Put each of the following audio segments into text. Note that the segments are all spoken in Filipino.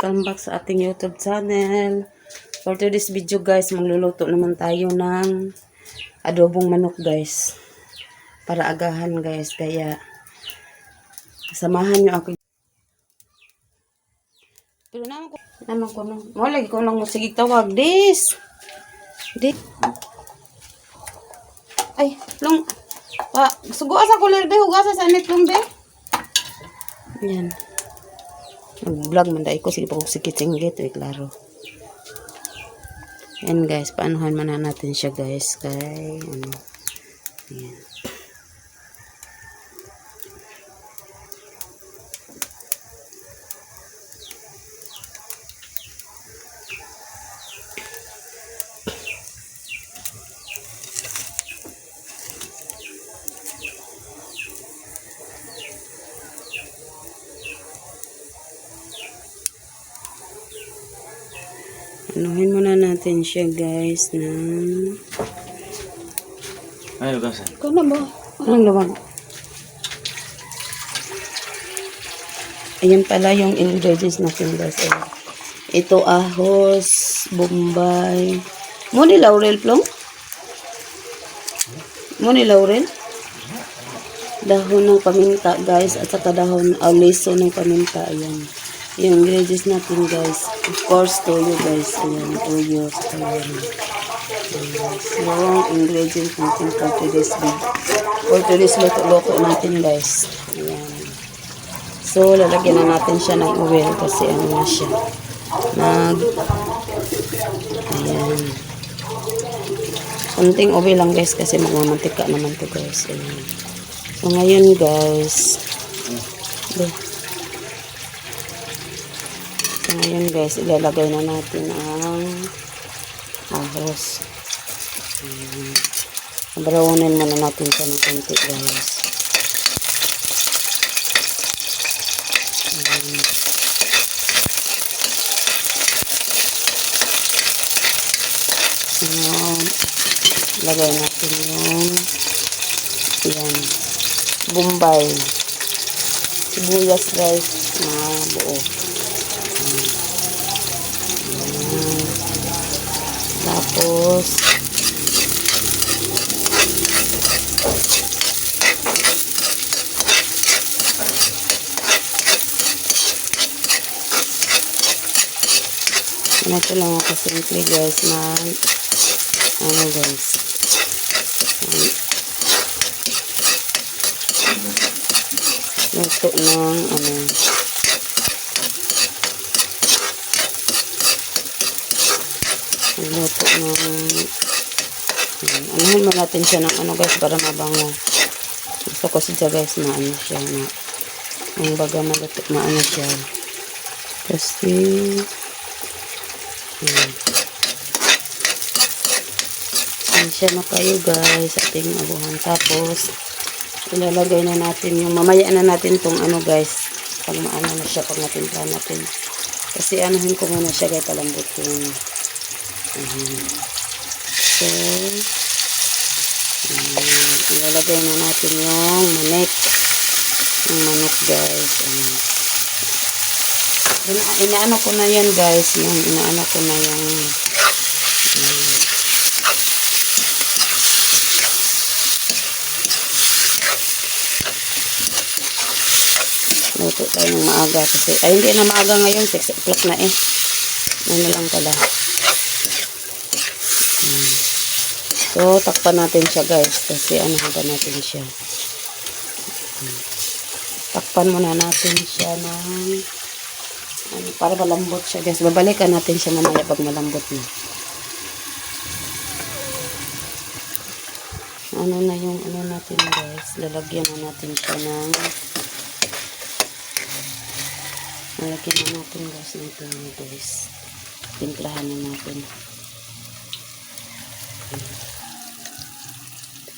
welcome back sa ating YouTube channel. For today's video guys, magluluto naman tayo ng adobong manok guys. Para agahan guys, kaya samahan nyo ako. Pero naman ko, naman ko nang, lagi ko nang sige tawag, dis. Dis. Ay, long, pa, sugo sa kulir be, hugasa sa net long be. Yan. Nag-vlog man dahil ko. Sige pa kung sikit-singgit. Eh, klaro. Yan guys. Paanohan man na natin siya guys. Kay ano. Yan. Anuhin muna natin siya guys ng... Ay, lugasan. Ikaw na ba? Anong lumang? Ayan pala yung ingredients natin guys. Ayan. Ito ahos, bombay. Mo ni laurel plong? Mo ni laurel? Dahon ng paminta guys at saka dahon uh, ng paminta. Ayan. Yung ingredients natin guys. Of course, toyo guys. Ayan, toyo. Ayan. Yung ingredients natin for today's video. For today's luto-luto natin guys. Ayan. So, lalagyan na natin siya ng oil kasi ano na siya. Nag... Ayan. Kunting oil lang guys kasi magmamantika naman to guys. Ayan. So, ngayon guys. Be. So, ngayon guys, ilalagay na natin ang ahos. Brownin muna natin siya ng konti guys. Ayan. Ayan. Lagay natin yung yan. Bombay. Sibuyas guys na buo. Tapos Ganito lang ako simple guys na ano guys. Luto ng ano. Luto ng Ayan. Anuhin mo natin siya ng ano guys para mabango. Gusto ko siya guys na ano siya na ang baga maluto maano siya. Kasi Ayan. Ayan na kayo guys ating abuhan. Tapos, ilalagay na natin yung, mamaya na natin tong ano guys, pag maano na siya, pag natimpla natin. Kasi anuhin ko muna siya guys, palambutin. Ayan. So, ayan. ilalagay na natin yung manik. Yung manok guys. Ayan. Ina inaano ko na yan guys, yung inaano ko na yung um, luto tayo ng maaga kasi, ay hindi na maaga ngayon, 6 o'clock na eh. Ano lang pala. Hmm. So, takpan natin siya guys kasi ano ba natin siya. Takpan muna natin siya ng ano, para malambot siya guys. Babalikan natin siya mamaya pag malambot na. Ano na yung ano natin guys. Lalagyan na natin siya ng lalagyan na natin guys ng guys. Timplahan na natin.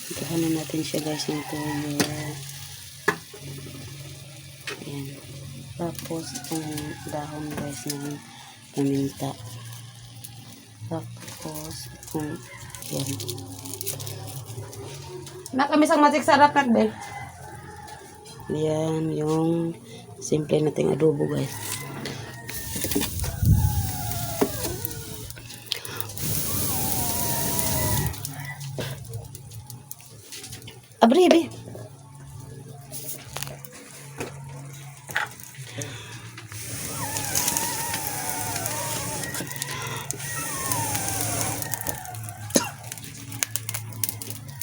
Na natin siya guys ng tuyo. Ayan. Tapos, itong dahon guys ng paminta. Tapos, itong, yan. Nakamisang matik sarap na, be. Yan, yung simple nating adobo, guys. Abri, be.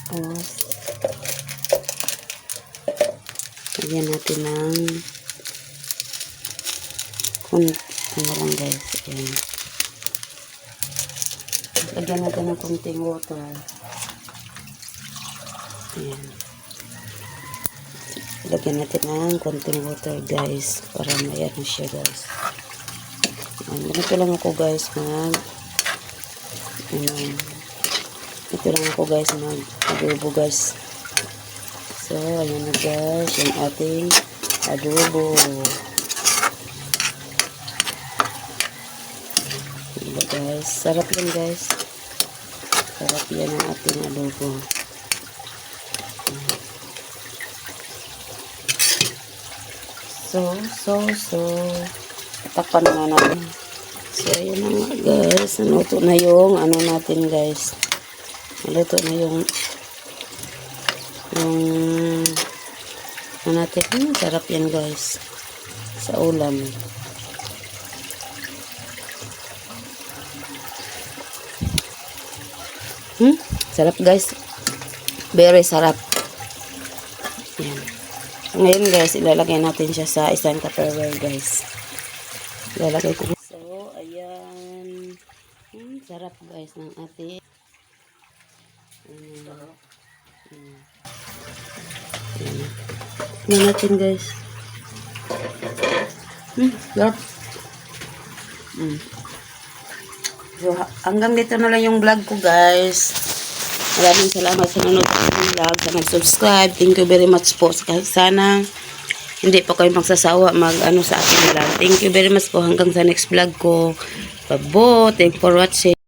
Tapos, lagyan natin ng kun ano lang guys. Ayan. Lagyan natin ng kunting water. Ayan. Lagyan natin ng konting water guys. Para may ano siya guys. Ayan. Ganito lang ako guys mag Ayan. Ito lang ako guys mag adobo guys. So, ayan na guys. Yung ating adobo. Diba guys? Sarap yan guys. Sarap yan ang ating adobo. So, so, so. Takpan na natin. So, ayan na nga guys. Naluto na yung ano natin guys. Naluto na yung yung ano natin. Hmm, sarap yan guys. Sa ulam. Hmm? Sarap guys. Very sarap. Ngayon guys, ilalagay natin siya sa isang tupperware guys. Ilalagay ko. So, ayan. Hmm, sarap guys ng ating. Ayan. Ayan. Ayan. Natin guys. Hmm, sarap. Hmm. So, ha- hanggang dito na lang yung vlog ko, guys. Maraming salamat sa nanonood ng vlog, sa nag-subscribe. Thank you very much po. Kahit sana hindi pa kayo magsasawa mag ano sa akin vlog. Thank you very much po hanggang sa next vlog ko. Babo, thank for watching.